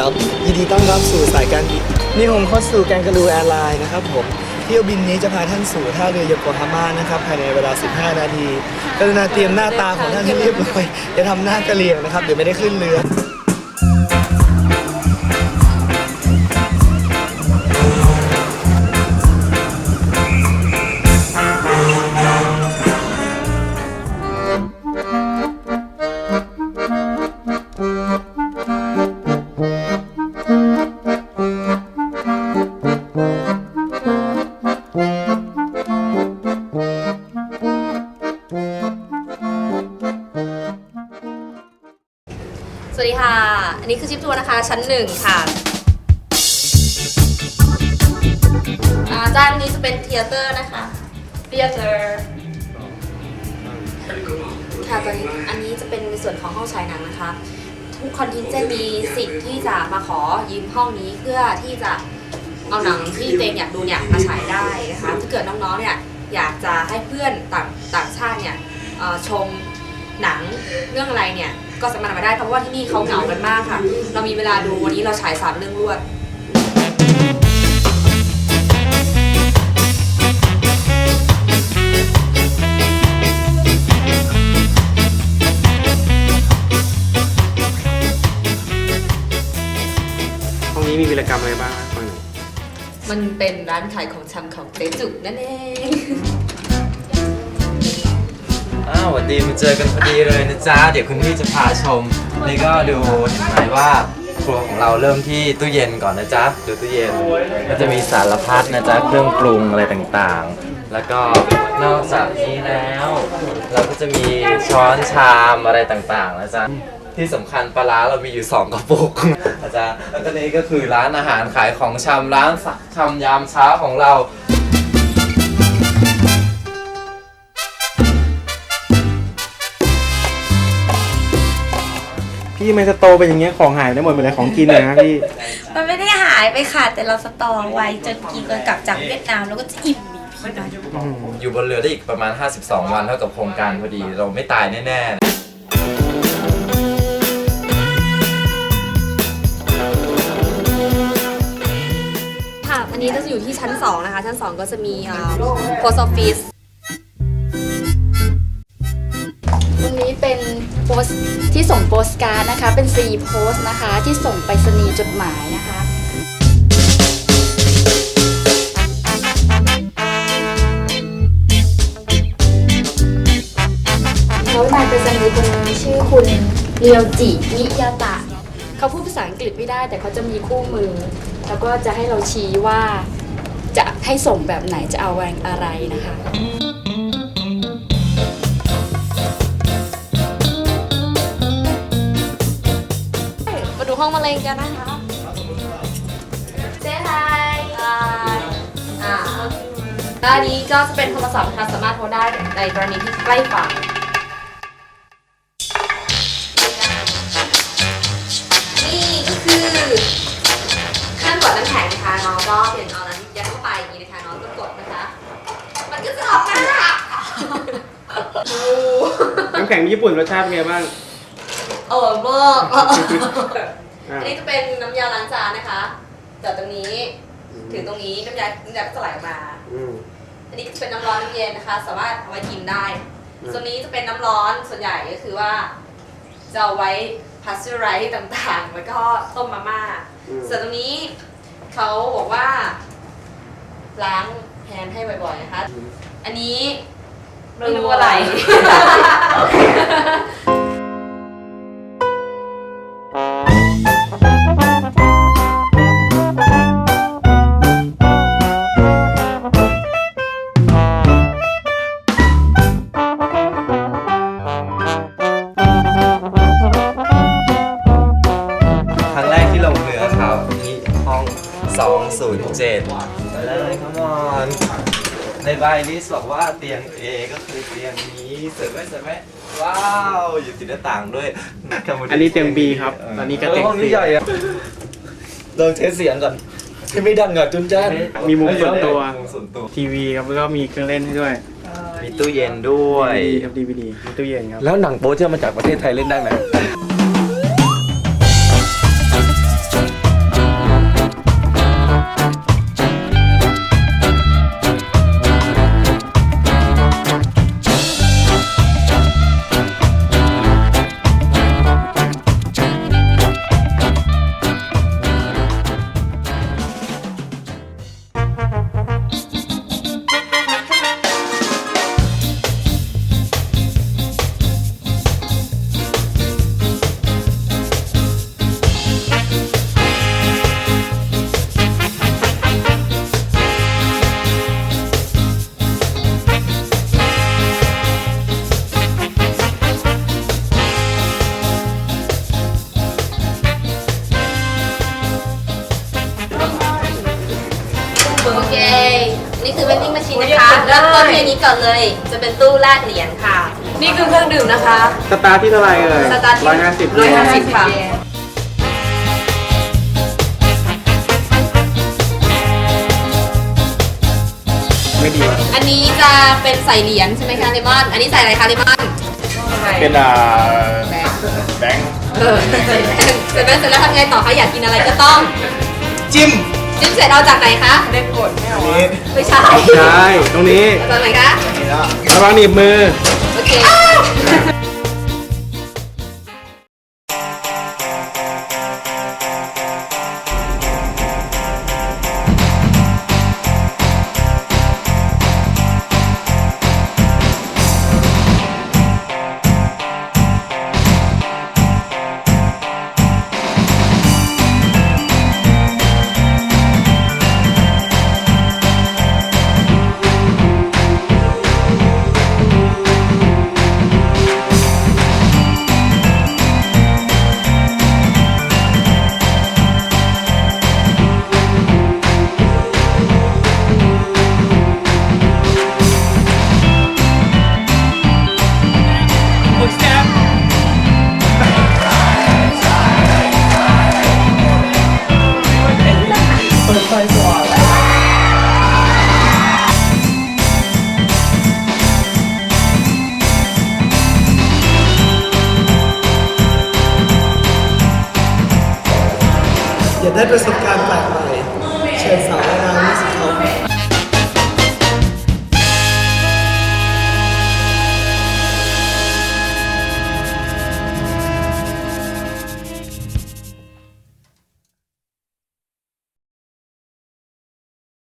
ครับ ยินดีต้อนรับสู่สายการบินนี่ผมเข้าสู่แกงกะลูแอร์ไลน์นะครับผม เที่ยวบินนี้จะพาท่านสู่ท่าเรือโยโกฮาม่านะครับภายในเวลา 15 นาทีกรุณาเตรียมหน้าตาของท่านให้เรียบร้อยอย่าทำหน้ากระเลียงนะครับเดี๋ยวไม่ได้ขึ้นเรือ อันนี้คือชิปทัวร์นะคะ ชั้นหนึ่งค่ะอ่าด้านนี้จะเป็นเทเตอร์นะคะเทเตอร์ค่ะตอนนี้อันนี้จะเป็นในส่วนของห้องฉายหนังนะคะ ทุกคอนทินจะมีสิทธิ์ที่จะมาขอยืมห้องนี้เพื่อที่จะเอาหนังที่ตัวเองอยากดูเนี่ยมาฉายได้นะคะถ้าเกิดน้องๆเนี่ยอยากจะให้เพื่อนต่างต่างชาติเนี่ยเอ่อชม หนังเรื่องอะไรเนี่ย ก็สามารถมาได้เพราะว่าที่นี่เขาเหงากันมากค่ะ เรามีเวลาดูวันนี้เราฉายสามเรื่องรวดห้องนี้มีวิรกรรมอะไรบ้างครับฟังหน่อย มันเป็นร้านขายของชำของเจ๊จุกนั่นเอง ดีมาเจอกันพอดีเลยนะจ๊ะ เดี๋ยวคุณพี่จะพาชม นี่ก็ดูเห็นไหมว่าครัวของเราเริ่มที่ตู้เย็นก่อนนะจ๊ะ ดูตู้เย็นก็จะมีสารพัดนะจ๊ะ เครื่องปรุงอะไรต่างๆ แล้วก็นอกจากนี้แล้ว เราก็จะมีช้อนชามอะไรต่างๆนะจ๊ะ ที่สำคัญปลาร้าเรามีอยู่ 2กระปุกนะจ๊ะแล้วก็นี้ก็คือร้านอาหารขายของชำร้านชำยามเช้าของเรา พี่ไม่สโตร์ไปอย่างเงี้ยของหายได้หมดหมดเลยของกินเลยนะพี่ มันไม่ได้หายไปค่ะ แต่เราสตอไว้จนกินกันกลับจากเวียดนามแล้วก็จะอิ่มมีพี่น้อยอยู่บนเรือได้อีกประมาณ 52 วันเท่ากับโครงการพอดีเราไม่ตายแน่ๆค่ะ อันนี้ก็จะอยู่ที่ชั้น 2 นะคะ ชั้น 2 ก็จะมีอ่า post office ต โพสต์ที่ส่งโปสการ์ดนะคะ เป็นซีโพสต์นะคะที่ส่งไปรษณีย์จดหมายนะคะแล้วนายไปรษณีย์คนนี้ชื่อคุณเรียวจิมิยาตะ เขาพูดภาษาอังกฤษไม่ได้ แต่เขาจะมีคู่มือ แล้วก็จะให้เราชี้ว่าจะให้ส่งแบบไหนจะเอาแรงอะไรนะคะ เร็งกันนะคะเจ๊ไฮอ่าแล้วอันนี้ก็จะเป็นโทรศัพท์นะคะสามารถโทรได้ในกรณีที่ใกล้ฝั่งนี่ก็คือเครื่องกดน้ำแข็งนะคะน้องก็เปลี่ยนเอานั้นยัดเข้าไปอย่างนี้นะคะน้องก็กดนะคะ มันก็จะออกมาดูน้ำแข็งญี่ปุ่นรสชาติเป็นไงบ้าง อร่อยมาก อะอันนี้จะเป็นน้ำยาล้างจานนะคะจากตรงนี้ถึงตรงนี้น้ำยาน้ำยาก็จะไหลออกมาอืมอันนี้ก็จะเป็นน้ำร้อนน้ำเย็นนะคะ สามารถเอาไว้กินได้อืมส่วนนี้จะเป็นน้ำร้อนส่วนใหญ่ก็คือว่าจะเอาไว้พัสเจอร์ไรต์ต่างๆ แล้วก็ต้มมาม่าอืมส่วนตรงนี้เขาบอกว่า ล้างแฮนด์ให้บ่อยๆนะคะ อันนี้ไม่รู้อะไร บลิสต์บอกว่าเตียง A ก็คือเตียงนี้สวยไหมสวยไหมว้าวอยู่ติดหน้าต่างด้วยอันนี้เตียง B ครับตอนนี้ก็เตียงห้อง C นี้ใหญ่อะลองเทสเสียงก่อนที่ไม่ดังอะจุนจ้านมีมุมส่วนตัวมุมส่วนตัวทีวีครับแล้วก็มีเครื่องเล่นให้ด้วย มีตู้เย็นด้วยดีครับดีวีดีมีตู้เย็นครับ แล้วหนังโป๊ที่เอามาจากประเทศไทยเล่นได้ไหม อันนี้ก่อนเลย จะเป็นตู้แลกเหรียญค่ะ นี่คือเครื่องดื่มนะคะ สตาร์ทที่เท่าไหร่เอ่ยสตาร์ทที่ร้อยห้าสิบร้อยห้าสิบค่ะไม่ดีอันนี้จะเป็นใส่เหรียญใช่ไหมคะเลมอน อันนี้ใส่อะไรคะเลมอนเป็นอ่าแบงค์เออเสร็จแล้วเสร็จแล้วทำไงต่อคะอยากกินอะไรก็ต้อง จิ้ม จิ้มเสร็จเอาจากไหนคะอันนี้ไม่ใช่ใช่ตรงนี้จากไหนคะนี่แล้วระวังหนีบมือ โอเค อยา